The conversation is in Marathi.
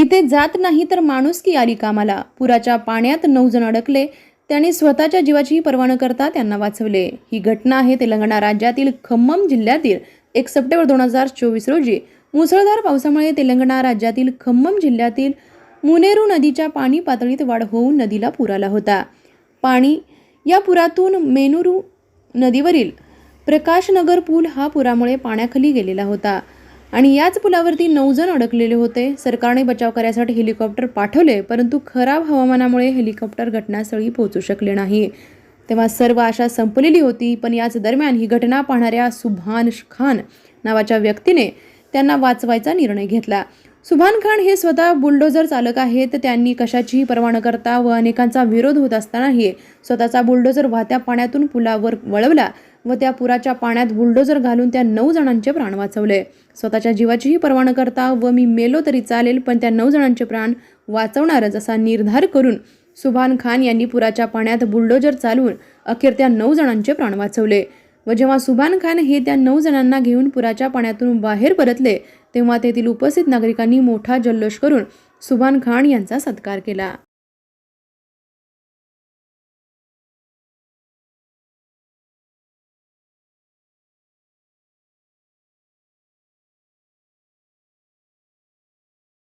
इथे जात नाही तर माणुसकी आली कामाला. पुराच्या पाण्यात नऊ जण अडकले. त्यांनी स्वतःच्या जीवाचीही पर्वा न करता त्यांना वाचवले. ही घटना आहे तेलंगणा राज्यातील खम्मम जिल्ह्यातील. एक सप्टेंबर दोन हजार चोवीस रोजी मुसळधार पावसामुळे तेलंगणा राज्यातील खम्मम जिल्ह्यातील मुनेरू नदीच्या पाणी पातळीत वाढ होऊन नदीला पूर आला होता. पाणी या पुरातून मेनुरू नदीवरील प्रकाशनगर पूल हा पुरामुळे पाण्याखाली गेलेला होता. आणि याच पुलावरती नऊ जण अडकलेले होते. सरकारने बचाव करण्यासाठी हेलिकॉप्टर पाठवले परंतु खराब हवामानामुळे हेलिकॉप्टर घटनास्थळी पोहोचू शकले नाही. तेव्हा सर्व आशा संपलेली होती पण याच दरम्यान ही घटना पाहणाऱ्या सुभान खान नावाच्या व्यक्तीने त्यांना वाचवायचा निर्णय घेतला. सुभान खान हे स्वतः बुलडोझर चालक आहेत त्यांनी कशाचीही पर्वा न करता व अनेकांचा विरोध होत असतानाही स्वतःचा बुलडोझर वाहत्या पाण्यातून पुलावर वळवला. व त्या पुराच्या पाण्यात बुलडोजर घालून त्या नऊ जणांचे प्राण वाचवले. स्वतःच्या जीवाचीही पर्वा न करता व मी मेलो तरी चालेल पण त्या नऊ जणांचे प्राण वाचवणारच असा निर्धार करून सुभान खान यांनी पुराच्या पाण्यात बुलडोजर चालवून अखेर त्या नऊ जणांचे प्राण वाचवले. व जेव्हा सुभान खान हे त्या नऊ जणांना घेऊन पुराच्या पाण्यातून बाहेर परतले तेव्हा तेथील उपस्थित नागरिकांनी मोठा जल्लोष करून सुभान खान यांचा सत्कार केला.